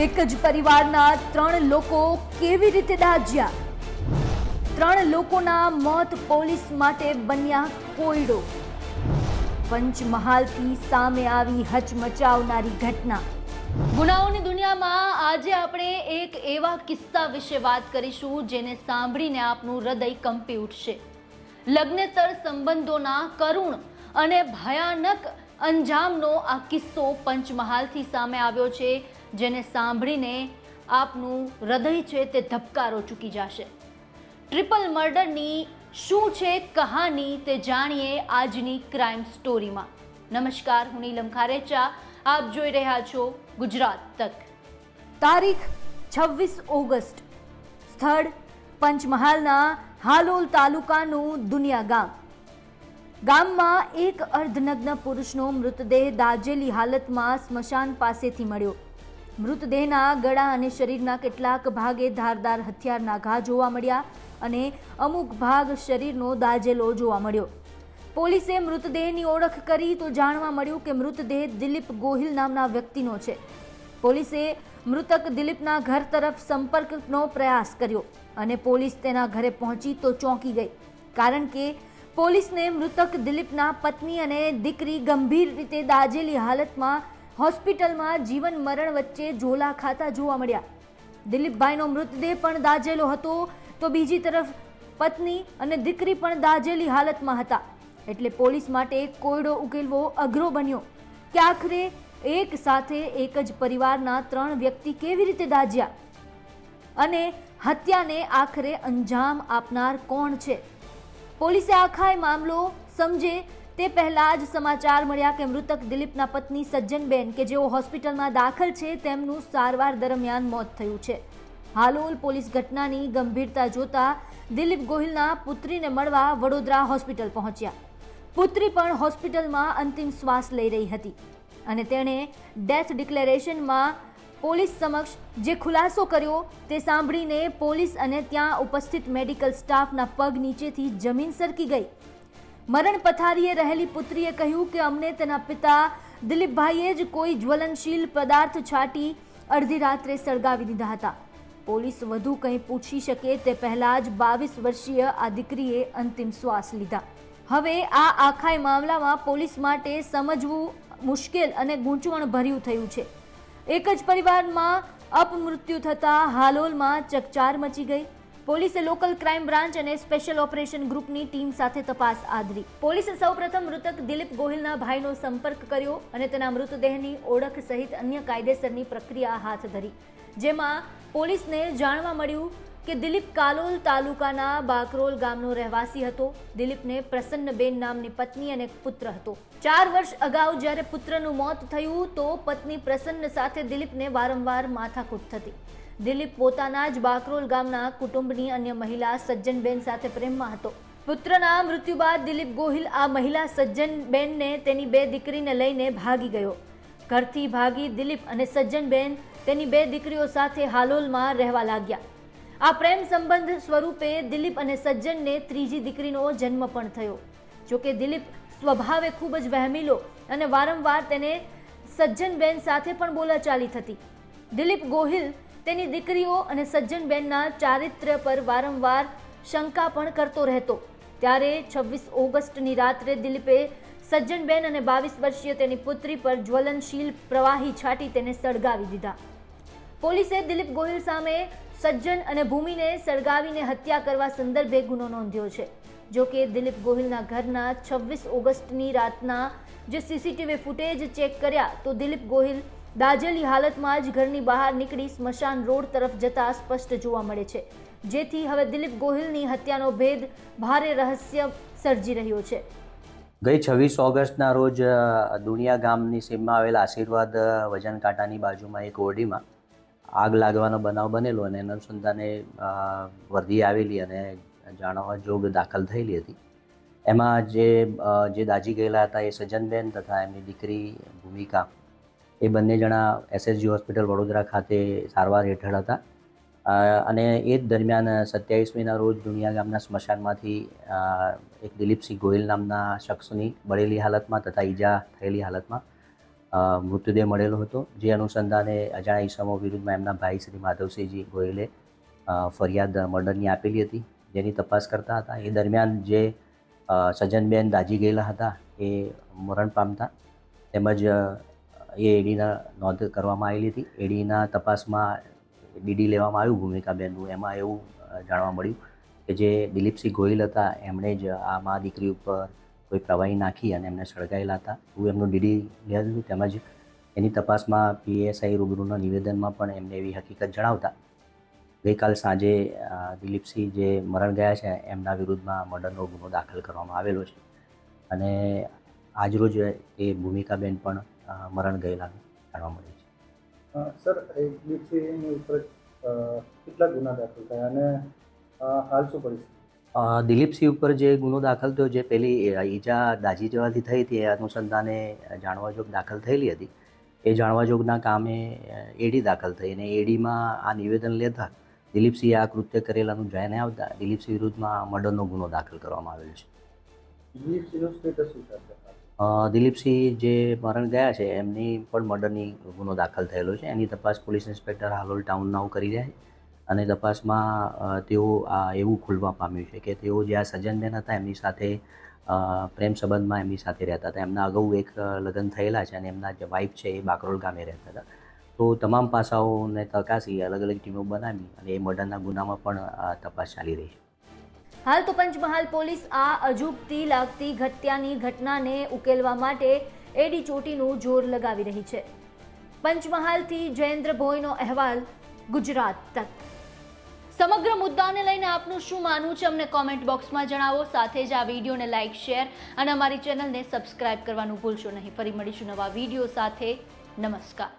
એક જ પરિવારના ત્રણ લોકો કેવી રીતે દાજ્યા? ત્રણ લોકોના મોત પોલીસ માટે બન્યા કોયડો. પંચમહાલથી સામે આવી હચમચાવનારી ઘટના. ગુનાઓની દુનિયામાં આજે આપણે એક એવા કિસ્સા વિશે વાત કરીશું જેને સાંભળીને આપનું હૃદય કંપી ઉઠશે. લગ્નેતર સંબંધોના કરુણ અને ભયાનક અંજામનો આ કિસ્સો પંચમહાલથી સામે આવ્યો છે. જેને સાંભળીને આપનું હૃદય છે તે ધબકારો ચૂકી જશે. ટ્રિપલ મર્ડરની શું છે કહાની તે જાણીએ આજની ક્રાઇમ સ્ટોરીમાં નમસ્કાર, હું નીલમ ખારેચા. આપ જોઈ રહ્યા છો ગુજરાત તક. તારીખ છવ્વીસ ઓગસ્ટ. સ્થળ પંચમહાલના હાલોલ તાલુકાનું દુનિયા ગામ. ગામમાં એક અર્ધનગ્ન પુરુષનો મૃતદેહ દાજેલી હાલતમાં સ્મશાન પાસેથી મળ્યો. મૃતદેહના ગળા અને શરીરના કેટલાક ભાગે ધારદાર હથિયારના ઘા જોવા મળ્યા અને અમુક ભાગ શરીરનો દાજેલો જોવા મળ્યો. પોલીસે મૃતદેહની ઓળખ કરી તો જાણવા મળ્યું કે મૃતદેહ દિલીપ ગોહિલ નામના વ્યક્તિનો છે. પોલીસે મૃતક દિલીપના ઘર તરફ સંપર્કનો પ્રયાસ કર્યો અને પોલીસ તેના ઘરે પહોંચી તો ચોંકી ગઈ. કારણ કે પોલીસને મૃતક દિલીપના પત્ની અને દીકરી ગંભીર રીતે દાજેલી હાલતમાં હોસ્પિટલમાં જીવન મરણ વચ્ચે ઝોલા ખાતા જોવા મળ્યા. દિલીપભાઈનો મૃતદેહ પણ દાઝેલો હતો તો બીજી તરફ પત્ની અને દીકરી પણ દાઝેલી હાલતમાં હતા. એટલે પોલીસ માટે કોયડો ઉકેલવો અઘરો બન્યો. કે આખરે એક સાથે એક જ પરિવારના ત્રણ વ્યક્તિ કેવી રીતે દાજ્યા અને હત્યાને આખરે અંજામ આપનાર કોણ છે? પોલીસે આખા મામલો સમજે તે પહેલા જ સમાચાર મળ્યા કે મૃતક દિલીપના પત્ની સજ્જનબેન, કે જેઓ હોસ્પિટલમાં દાખલ છે, તેમનું સારવાર દરમિયાન મોત થયું છે. હાલોલ પોલીસ ઘટનાની ગંભીરતા જોતા દિલીપ ગોહિલના પુત્રીને મળવા વડોદરા હોસ્પિટલ પહોંચ્યા. પુત્રી પણ હોસ્પિટલમાં અંતિમ શ્વાસ લઈ રહી હતી અને તેણે ડેથ ડિક્લેરેશનમાં પોલીસ સમક્ષ જે ખુલાસો કર્યો તે સાંભળીને પોલીસ અને ત્યાં ઉપસ્થિત મેડિકલ સ્ટાફના પગ નીચેથી જમીન સરકી ગઈ. મરણ પથારીએ રહેલી પુત્રીએ કહ્યું કે અમને તેના પિતા દિલીપભાઈએ જ કોઈ જ્વલનશીલ પદાર્થ છાંટી અડધી રાત્રે સળગાવી દીધા હતા. પોલીસ વધુ કંઈ પૂછી શકે તે પહેલાં જ બાવીસ વર્ષીય આ દીકરીએ અંતિમ શ્વાસ લીધા. હવે આ આખાય મામલામાં પોલીસ માટે સમજવું મુશ્કેલ અને ગૂંચવણ ભર્યું થયું છે. એક જ પરિવારમાં અપમૃત્યુ થતાં હાલોલમાં ચકચાર મચી ગઈ. પોલીસે લોકલ ક્રાઇમ બ્રાન્ચ અને સ્પેશિયલ ઓપરેશન ગ્રુપની ટીમ સાથે તપાસ આદરી. પોલીસે સૌપ્રથમ મૃતક દિલીપ ગોહિલના ભાઈનો સંપર્ક કર્યો અને તેના મૃતદેહની ઓળખ સહિત અન્ય કાયદેસરની પ્રક્રિયા હાથ ધરી. જેમાં પોલીસને જાણવા મળ્યું કે દિલીપ કાલોલ તાલુકાના બાકરોલ ગામનો રહેવાસી હતો. દિલીપને પ્રસન્નબેન નામની પત્ની અને પુત્ર હતો. ચાર વર્ષ અગાઉ જ્યારે પુત્રનું મોત થયું તો પત્ની પ્રસન્ન સાથે દિલીપને વારંવાર માથાકૂટ થતી. દિલીપ પોતાના જ બાકરોલ ગામના કુટુંબની અન્ય મહિલા સજ્જનબેન સાથે પ્રેમમાં હતો. પુત્રના મૃત્યુ બાદ દિલીપ ગોહિલ આ મહિલા સજ્જનબેનને તેની બે દીકરીને લઈને ભાગી ગયો. ઘરથી ભાગી દિલીપ અને સજ્જનબેન તેની બે દીકરીઓ સાથે હાલોલમાં રહેવા લાગ્યા. આ પ્રેમ સંબંધ સ્વરૂપે દિલીપ અને સજ્જનને ત્રીજી દીકરીનો જન્મ પણ થયો. જોકે દિલીપ સ્વભાવે ખૂબ જ વહેમીલો અને વારંવાર તેને સજ્જનબેન સાથે પણ બોલાચાલી થતી. દિલીપ ગોહિલ તેની દીકરીઓ અને સજ્જનબેનના ચારિત્ર્ય પર વારંવાર શંકા પણ કરતો રહેતો. ત્યારે છવ્વીસ ઓગસ્ટની રાત્રે દિલીપે સજ્જનબેન અને બાવીસ વર્ષીય તેની પુત્રી પર જ્વલનશીલ પ્રવાહી છાંટી તેને સળગાવી દીધા. પોલીસે દિલીપ ગોહિલ સામે સજ્જન અને ભૂમિને સળગાવીને હત્યા કરવા સંદર્ભે ગુનો નોંધ્યો છે. જો કે દિલીપ ગોહિલના ઘરના છવ્વીસ ઓગસ્ટની રાતના જે સીસીટીવી ફૂટેજ ચેક કર્યા તો દિલીપ ગોહિલ દાજેલી હાલતમાં જ ઘરની બહાર નીકળી સ્મશાન રોડ તરફ જતા સ્પષ્ટ જોવા મળે છે. જેથી હવે દિલીપ ગોહિલની હત્યાનો ભેદ ભારે રહસ્ય સર્જી રહ્યો છે. ગઈ છવ્વીસ ઓગસ્ટના રોજ દુનિયા ગામની સીમમાં આવેલા આશીર્વાદ વજન કાંટાની બાજુમાં એક ઓરડીમાં આગ લાગવાનો બનાવ બનેલો અને અનુસંધાને વર્દી આવેલી અને જાણવા જોગ દાખલ થયેલી હતી. એમાં જે જે દાજી ગયેલા હતા એ સજ્જનબેન તથા એમની દીકરી ભૂમિકા એ બંને જણા એસએસજી હોસ્પિટલ વડોદરા ખાતે સારવાર હેઠળ હતા. અને એ જ દરમિયાન સત્યાવીસમીના રોજ દુનિયા ગામના સ્મશાનમાંથી એક દિલીપસિંહ ગોયલ નામના શખ્સની બળેલી હાલતમાં તથા ઈજા થયેલી હાલતમાં મૃતદેહ મળેલો હતો. જે અનુસંધાને અજાણ્યા ઈસમો વિરુદ્ધમાં એમના ભાઈ શ્રી માધવસિંહજી ગોયલે ફરિયાદ મર્ડરની આપેલી હતી. જેની તપાસ કરતા હતા. એ દરમિયાન જે અ, સજ્જનબેન દાજી ગયેલા હતા એ મરણ પામતા. તેમજ એ એડીના નોંધ કરવામાં આવેલી હતી. એડીના તપાસમાં ડીડી લેવામાં આવ્યું ભૂમિકાબેનનું. એમાં એવું જાણવા મળ્યું કે જે દિલીપસિંહ ગોહિલ હતા, એમણે જ આ મા દીકરી ઉપર કોઈ પ્રવાહી નાખી અને એમને સળગાયેલા હતા. એવું એમનું ડીડી લીધેલું તેમજ એની તપાસમાં પીએસઆઈ રૂબરૂના નિવેદનમાં પણ એમને એવી હકીકત જણાવતા ગઈકાલ સાંજે દિલીપસિંહ જે મરણ ગયા છે, એમના વિરુદ્ધમાં મર્ડરનો ગુનો દાખલ કરવામાં આવેલો છે. અને આજરોજ એ ભૂમિકાબેન પણ મરણ ગયેલા જાણવા મળ્યું છે. સર એક દિવસની ઉપર કેટલા ગુના દાખલ થયા અને હાલ શું પરિસ્થિતિ? દિલીપસિંહ ઉપર જે ગુનો દાખલ થયો જે પેલી ઈજા દાજી જવાથી થઈ હતી એ અનુસંધાને જાણવા જોગ દાખલ થયેલી હતી. એ જાણવા જોગના કામે એડી દાખલ થઈ અને એડીમાં આ નિવેદન લેતા દિલીપસિંહે આ કૃત્ય કરેલાનું જાણે આવતા દિલીપસિંહ વિરુદ્ધમાં મર્ડરનો ગુનો દાખલ કરવામાં આવેલો છે. દિલીપસિંહનું સ્ટેટસ શું? અ, દિલીપસિંહ જે મરણ ગયા છે, એમની પણ મર્ડરની ગુનો દાખલ થયેલો છે. એની તપાસ પોલીસ ઇન્સ્પેક્ટર હાલોલ ટાઉનના કરી રહ્યા છે અને તપાસમાં તેઓ આ એવું ખુલવા પામ્યું છે કે તેઓ જ્યાં આ સજ્જનબેન હતા, એમની સાથે પ્રેમ સંબંધમાં એમની સાથે રહેતા હતા. એમના અગાઉ એક લગ્ન થયેલા છે અને એમના જે વાઇફ છે એ બાકરોલ ગામે રહેતા હતા. તો તમામ પાસાઓને તકાસી અલગ અલગ ટીમો બનાવી અને એ મર્ડરના ગુનામાં પણ તપાસ ચાલી રહી છે. હાલ તો પંચમહાલ પોલીસ આ અજુબતી લાગતી ઘટ્યાની ઘટનાને ઉકેલવા માટે એડી ચોટીનું જોર લગાવી રહી છે. પંચમહાલથી જયેન્દ્ર ભોઈનો અહેવાલ ગુજરાત તક. સમગ્ર મુદ્દાને લઈને આપનું શું માનવું છે અમને કોમેન્ટ બોક્સમાં જણાવો, સાથે જ આ વિડીયોને લાઇક શેર અને અમારી ચેનલને સબસ્ક્રાઇબ કરવાનું ભૂલશો નહીં. ફરી મળીશું નવા વીડિયો સાથે. નમસ્કાર.